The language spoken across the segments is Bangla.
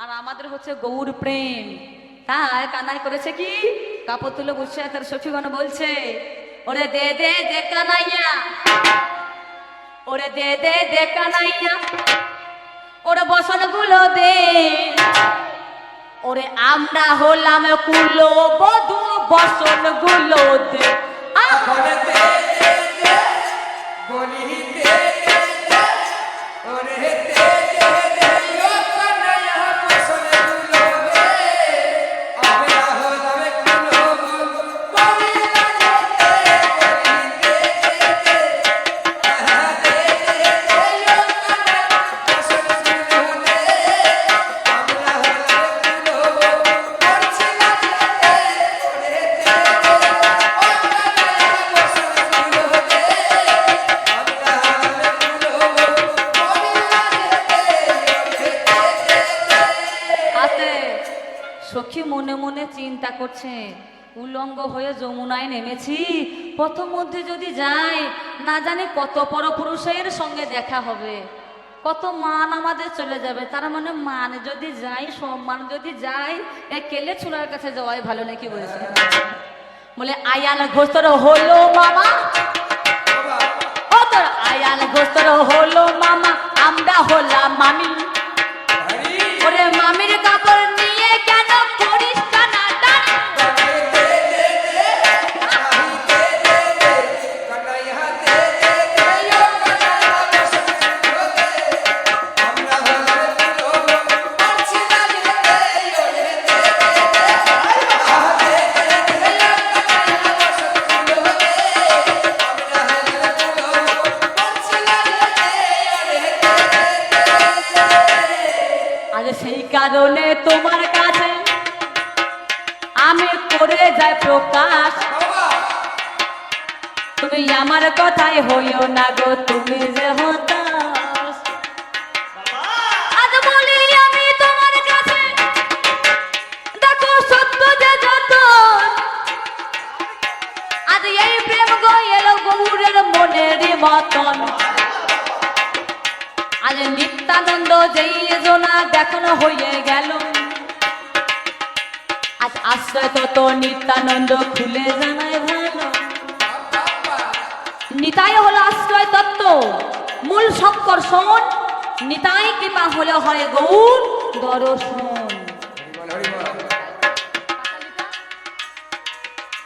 আর আমাদের হচ্ছে গৌর প্রেম। তাই কানাই করেছে কি? কাপড় তুলে বসে তার সখীগণ বলছে, ওরে দে দে দে কানাইয়া। ওরে দে দে দে কানাইয়া। ওরে বসনগুলো দে। ওরে আমরা হলাম কুলো বধু বসনগুলো দে! ওরে দে দে বলি দে দে। ওরে চিন্তা করছে। উলঙ্গ হয়ে যমুনায় নেমেছি। প্রথম মধ্যে যদি যাই, না জানি কত পরপুরুষের সঙ্গে দেখা হবে। কত মান আমাদের চলে যাবে। তার মানে মান যদি যাই, সম্মান যদি যাই কেলে চুলার কাছে যাওয়াই ভালো নাকি বলেছে বলে আয়াল ঘোষ হলো মামা করে যাই প্রকাশ। তুমি আমার হইও না গো, তুমি যে এই প্রেম এলো মতন। আজ নিত্যানন্দ যেই জোনা দেখানো হয়ে গেল। আজ আশ্রয় তত নিত্যানন্দ খুলে জানায় ভালো। নিতাই হলো আশ্রয় তত্ত্ব, মূল সংকর্ষণ নিতাই কৃপা হলে হয় গৌর দর্শন।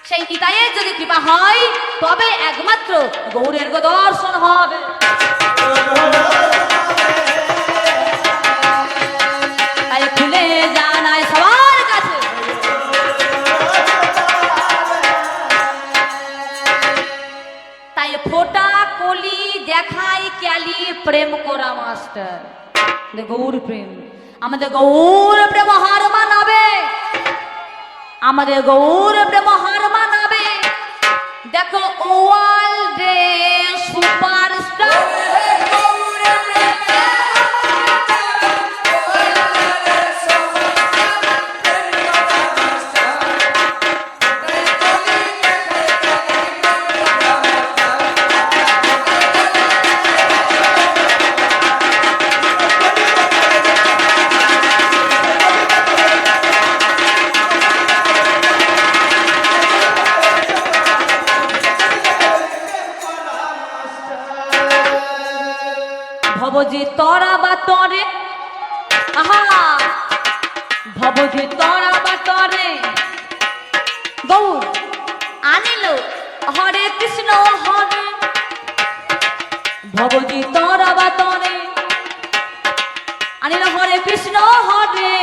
সেই নিতাইয়ের যদি কৃপা হয়, তবে একমাত্র গৌরের দর্শন হবে। তাই খুলে জানায় প্রেম করা মাস্টার। গৌর প্রেম। আমাদের গৌর প্রেম হার মানাবে। আমাদের গৌর প্রেম হার মানাবে। দেখো ওয়ার্ল্ড সুপারস্টার। আনিল, হরে কৃষ্ণ, হরে।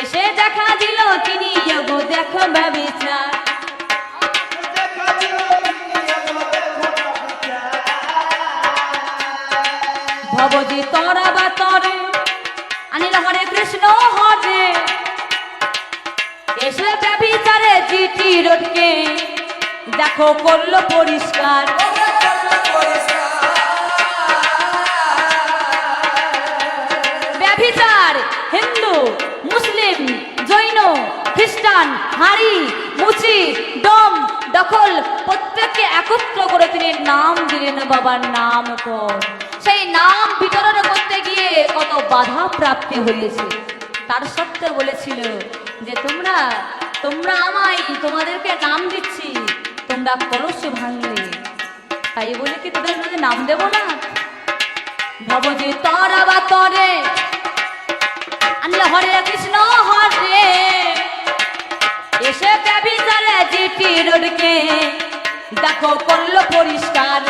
এসে দেখা দিল তিনি যোগ দেখবে বিচার ভবজি, তরা আনিল, হরে কৃষ্ণ, হরে। এসে ব্যবিচারে জিটি রোডকে দেখো করল পরিষ্কার। খ্রিস্টান হাড়ি, মুচি ডম দখল প্রত্যেককে একত্র করে তিনি নাম দিলেন, বাবার নাম পর সেই নাম বিতরণ করতে গিয়ে কত বাধা প্রাপ্তি হয়েছে। তার সত্ত্বেও বলেছিল যে, তোমরা তোমরা আমায় তোমাদেরকে নাম দিচ্ছি, তোমরা কলস ভাঙলে। তাই বলে কি তোদের যদি নাম দেব না? ভাবো যে তরা বা তরে। আনলে হরে কৃষ্ণ, হরে এসে ব্যবিচারে জিটি রোডকে? দেখো করল পরিষ্কার।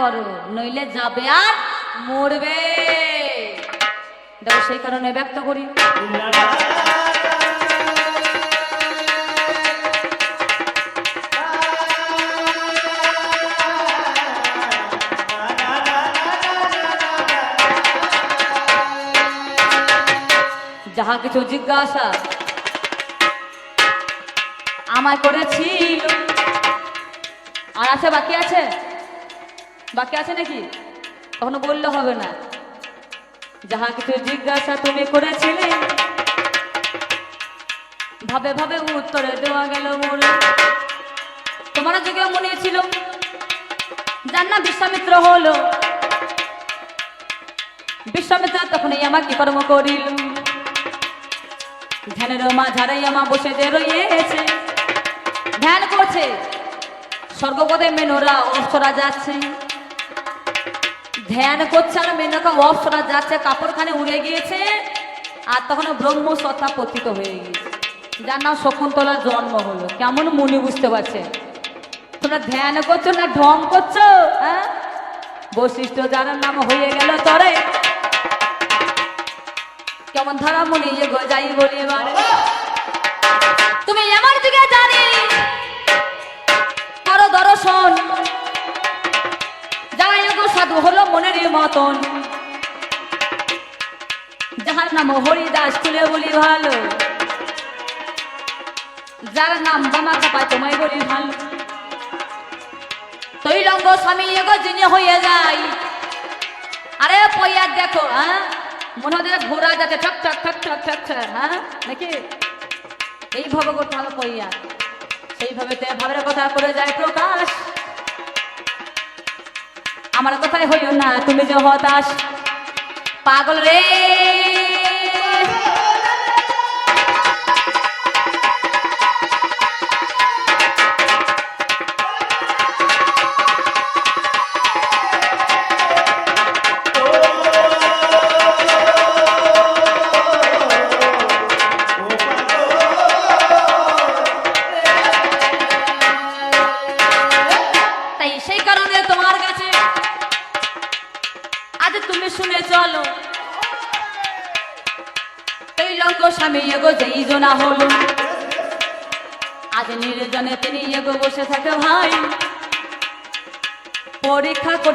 করো, নইলে যাবে আর মরবে। সেই কারণে ব্যক্ত করি। যাহা কিছু জিজ্ঞাসা আমায় করেছিল। আর আছে বাকি আছে? বাকি আছে নাকি? কখনো বললে হবে না। যাহা কিছু জিজ্ঞাসা তুমি করেছিলে, ভাবে ভাবে উত্তরে দেওয়া গেল মোর তোমার যুগে মনে ছিল যার না বিশ্বামিত্র হলো। বিশ্বামিত্র তখনই আমার কি কর্ম করিল। ধ্যানের মা ঝাড়াই আমা বসে যে রয়েছে, ধ্যান করছে। স্বর্গপদে মেনোরা অপ্সরা যাচ্ছে। ধ্যান করছে আর মেনকা অপ্সরা যাচ্ছে, কাপড়খানে উড়ে গিয়েছে, আর তখন ব্রহ্ম সত্তা পতিত হয়ে গিয়েছে। যার নাম শকুন্তলার জন্ম হলো। কেমন মনে বুঝতে পারছে? তোমরা ধ্যান করছ না, ঢং করছ? হ্যাঁ? বৈশিষ্ট্য যার নাম হয়ে গেল তরে। কেমন ধরা মনে যে গজাই বলি তুমি আমার দিকে জানি মতন। যাহার নাম হরিদাস, তুলে বলি ভালো। যার নাম বামা চাপায়, তোমায় বলি ভালো। তৈলঙ্গ স্বামী এগো যিনি হয়ে যায়। আরে পইয়া দেখো হ্যাঁ মনে হচ্ছে ঘোরা যাচ্ছে ঠক ঠক ঠক ঠক ঠক ঠক হ্যাঁ নাকি? এইভাবে করতে হবে পইয়া সেইভাবে তে ভাবের কথা করে যায় প্রকাশ। আমার কথাই হইল না তুমি যে হতাশ। পাগল রে!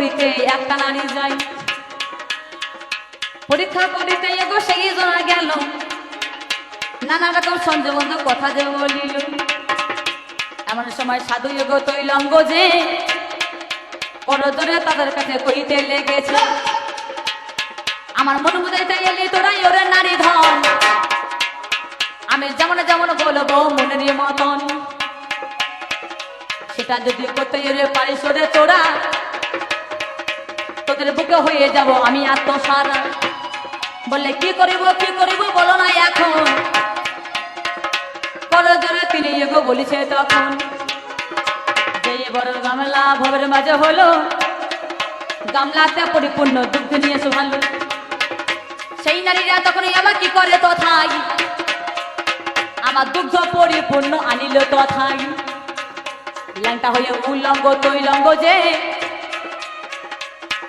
করিতে একটা নারী যাই। পরীক্ষা করিতে এগো, সেই জনা গেল। নানা রকম সঞ্জবন্ধ কথা যে বলিল। এমন সময় সাধু এগো তৈলঙ্গ যে করজোরে তাদের কাছে কইতে লেগেছে, আমার মন বুঝাইতে এলি তোরাই ওরে নারী ধন। আমি যেমন যেমন বলব মনের মতন। সেটা যদি করতে পারিস ওরে তোরা। তোদের বুকে হয়ে যাব আমি আত্মসারা বললে, কি করিব কি করিব বলো না এখন। করজোরে তিনি এগো বলিছে তখন। যে বড় গামলা ভবের মাঝে হলো, গামলাতে পরিপূর্ণ দুগ্ধ নিয়ে শোভালো সেই নারীরা তখন আমার কি করে তথাই? আমার দুগ্ধ পরিপূর্ণ আনিল তথাই। ল্যাংটা হয়ে উলঙ্গ তৈলঙ্গ যে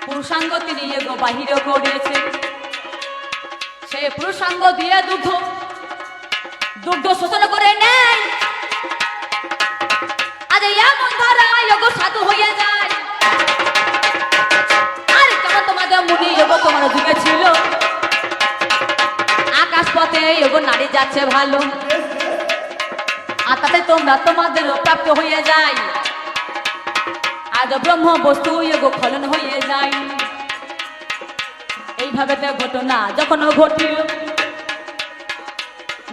পুরুষাঙ্গ তিনি এগো বাহিরে করিয়েছে সে পুরুষাঙ্গ দিয়ে দুগ্ধ দুগ্ধ শোষণ করে নেয়। আজ এমন ধারা এগো সাধু হয়ে যায়। আর কেমন তোমাদের মুনি এগো তোমার যুগে ছিল? আকাশ পথে এগো নারী যাচ্ছে ভালো। আর তাতে তোমরা তোমাদের প্রাপ্ত হয়ে যায়। আজ ব্রহ্ম বস্তু এগো খলন হয়ে যায়। এইভাবে তো ঘটনা যখন ঘটিল,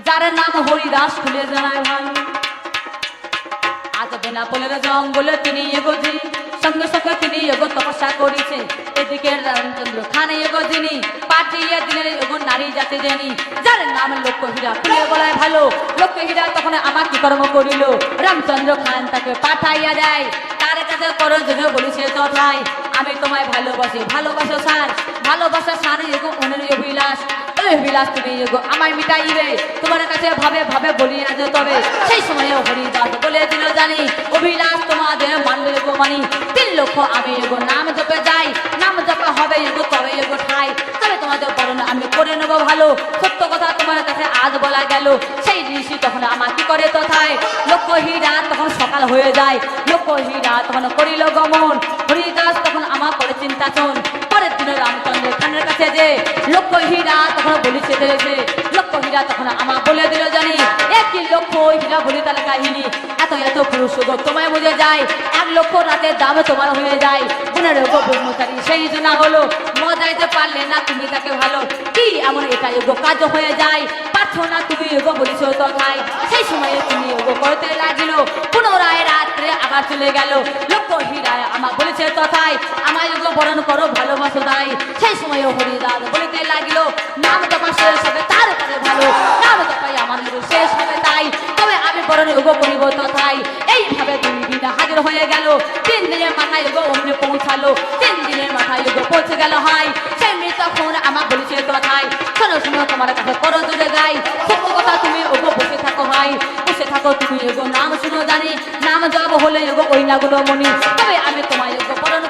যার নাম হরিদাস খুলে জানায় ভালো আজ বেনাপোলের জঙ্গলে তিনি এগোজি সঙ্গে সঙ্গে তিনি এগো তপস্যা করেছে। এদিকে রামচন্দ্র খান এগো যিনি, পাঠিয়ে দিলেন এগো নারী জাতি জেনি। যার নাম লক্ষ্য হীরা খুলে বলায় ভালো। লক্ষ্য হীরা তখন আমার কি কর্ম করিল। রামচন্দ্র খান তাকে পাঠাইয়া দেয়। তার কাছে করো জন্য বলিছে তথায় আমি তোমায় ভালোবাসি। ভালোবাসো স্যার, ভালোবাসা স্যার এগো মনের অভিলাষ। এই বিলাস তুমি এগো আমায় মিটাইবে। তোমার কাছে ভাবে ভাবে বলি আজ তবে। সেই সময় হরিদাস বলে দিল জানি অভিলাষ তোমাদের মানলে এগো মানি। তিন লক্ষ আমি এগো নাম জপে যাই। নাম জপে হবে এগো তবে এগো ঠাই। তবে তোমাদের বরণ আমি করে নেব ভালো। সত্য কথা তোমার কাছে আজ বলা গেল। সেই ঋষি তখন আমার কি করে তথায়। লক্ষ্য হীরা সকাল হয়ে যায়। লক্ষ্য হীরা তখন করিল গমন হরিদাস তখন আমার করে চিন্তা চন দিনে রামচন্দ্র খানের কাছে যে লক্ষ্য হীরা, তখন বলিছে যে লক্ষ্য হীরা, তখন আমা বলে দিল জানি, একই লক্ষ্য হীরা বলি তার কাহিনী। এত এত পুরুষ তোমায় বুঝে যায়, এক লক্ষ রাতের দাম তোমার হয়ে যায়। গুণের গো ব্রহ্মচারী, সেই জন্য হলো, মজাইতে পারলে না তুমি তাকে ভালো, কি এমন এটা এগো কাজ হয়ে যায়? পারছ না তুমি এগো বলিছ তথায়, সেই সময়ে তুমি এগো করতে লাগিল। পুনরায় রাত্রে আবার চলে গেল, লক্ষ্য হীরায় আমার বলেছে তথায়, আমায় এগো বরণ করো, ভালোবাসো তাই সেই সময়ে হরিদাস বলিতে লাগিল, নাম জপা শেষ হবে তারপরে ভালো। নাম জপাই আমার শেষ হবে তাই। তবে আমি বরণ এগো করিব তথায় এইভাবে দুই দিন হাজির হয়ে গেল। তিন দিনের মাথায় এগো অমনি পৌঁছালো। তিন দিনের মাথায় এগো পৌঁছে গেল হাই। সেই মেয়ে তখন আমার বলেছে তথায় শোনো শোনো, তোমার কাছে করো দূরে যাই। সত্য কথা তুমি ওগো বসে থাকো ভাই বসে থাকো তুমি এগো নাম শুনো জানি। নাম জব হলে এগো ওই না গুলো মনি। তবে আমি তোমায় এগো পালন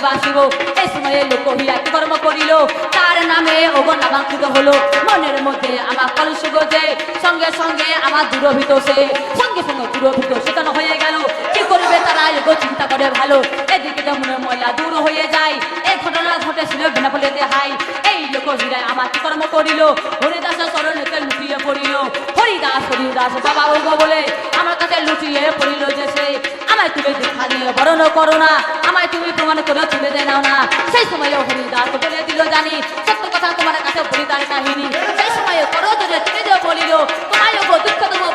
দিয়ে বাসিব এই সময়ে লোক হইয়া কি কর্ম করিল? তার নামে ওগো নামাঙ্কিত হলো। মনের মধ্যে আমার কলস গজে সঙ্গে সঙ্গে আমার দূরভীত সে। সঙ্গে সঙ্গে দূরভীত সেখানে হয়ে গেল। কি করবে তারা এগো চিন্তা করে ভালো। এদিকে তো মনের ময়লা দূর হয়ে যায়। এই ঘটনা ঘটেছিল বেনাপোলেতে হাই। এই লোক হীরায় আমার কি কর্ম করিল? হরিদাস চরণেতে লুটিয়ে পড়িল। হরিদাস হরিদাস, বাবা ওগো বলে, আমার কাছে লুটিয়ে পড়িল যে সে। আমায় তুমি দেখা দিয়ে বরণ করো না, আমায় তুমি প্রমাণ করে তুলে দে নাও না। সেই সময় হরিদাস বলে দিল জানি, সত্য কথা তোমার কাছে বলি তার কাহিনী। সেই সময় করো তুলে তুলে বলিল, তোমায় দুঃখ দেবো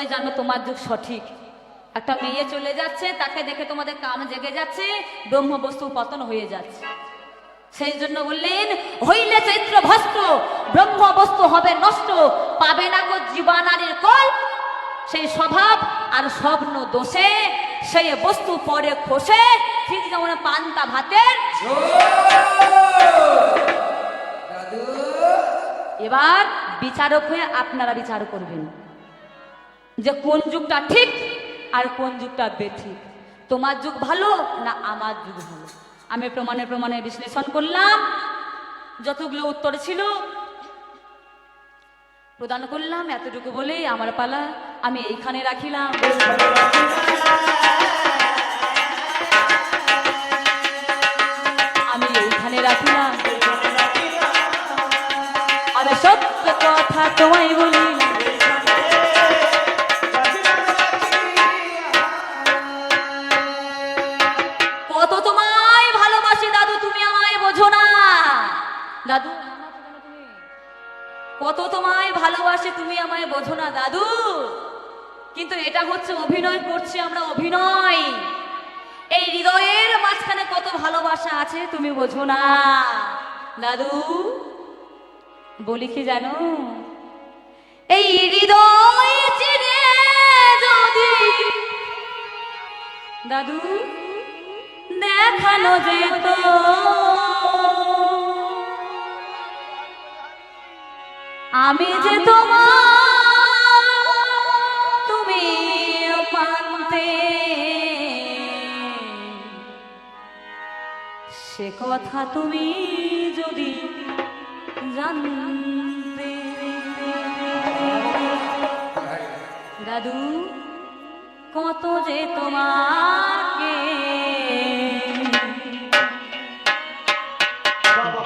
তবে জানো তোমার যুগ সঠিক। একটা মেয়ে চলে যাচ্ছে তাকে দেখে তোমাদের কাম জেগে যাচ্ছে ব্রহ্ম বস্তু পতন হয়ে যাচ্ছে। সেই জন্য বললেন হইলে চৈত্র ভস্ত ব্রহ্ম বস্তু হবে নষ্ট পাবে না গো জীবানারীর কল। সেই স্বভাব আর স্বপ্ন দোষে সেই বস্তু পরে খসে ঠিক যেমন পান্তা ভাতের। এবার বিচারক হয়ে আপনারা বিচার করবেন। যে কোন যুগটা ঠিক আর কোন যুগটা বেঠিক? তোমার যুগ ভালো না আমার যুগ ভালো? আমি প্রমাণে প্রমাণে বিশ্লেষণ করলাম। যতগুলো উত্তর ছিল, প্রদান করলাম। এতটুকু বলেই আমার পালা আমি এইখানে রাখিলাম। আমি এইখানে রাখিলাম। আমি সত্য কথা তোমায় বলি কত তোমায় ভালোবাসি, দাদু, তুমি আমায় বোঝো না। দাদু, কত তোমায় ভালোবাসি, তুমি আমায় বোঝো না, দাদু। কিন্তু এটা হচ্ছে অভিনয়, করছি আমরা অভিনয়। এই হৃদয়ের মাঝখানে কত ভালোবাসা আছে, তুমি বোঝো না। দাদু, বলি কি জানো? এই হৃদয় চিনে যদি দাদু দেখানো যেত। আমি যে তোমার তুমি মানতে সে কথা তুমি যদি জানতে। দাদু কত যে তোমাকে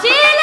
Brasil.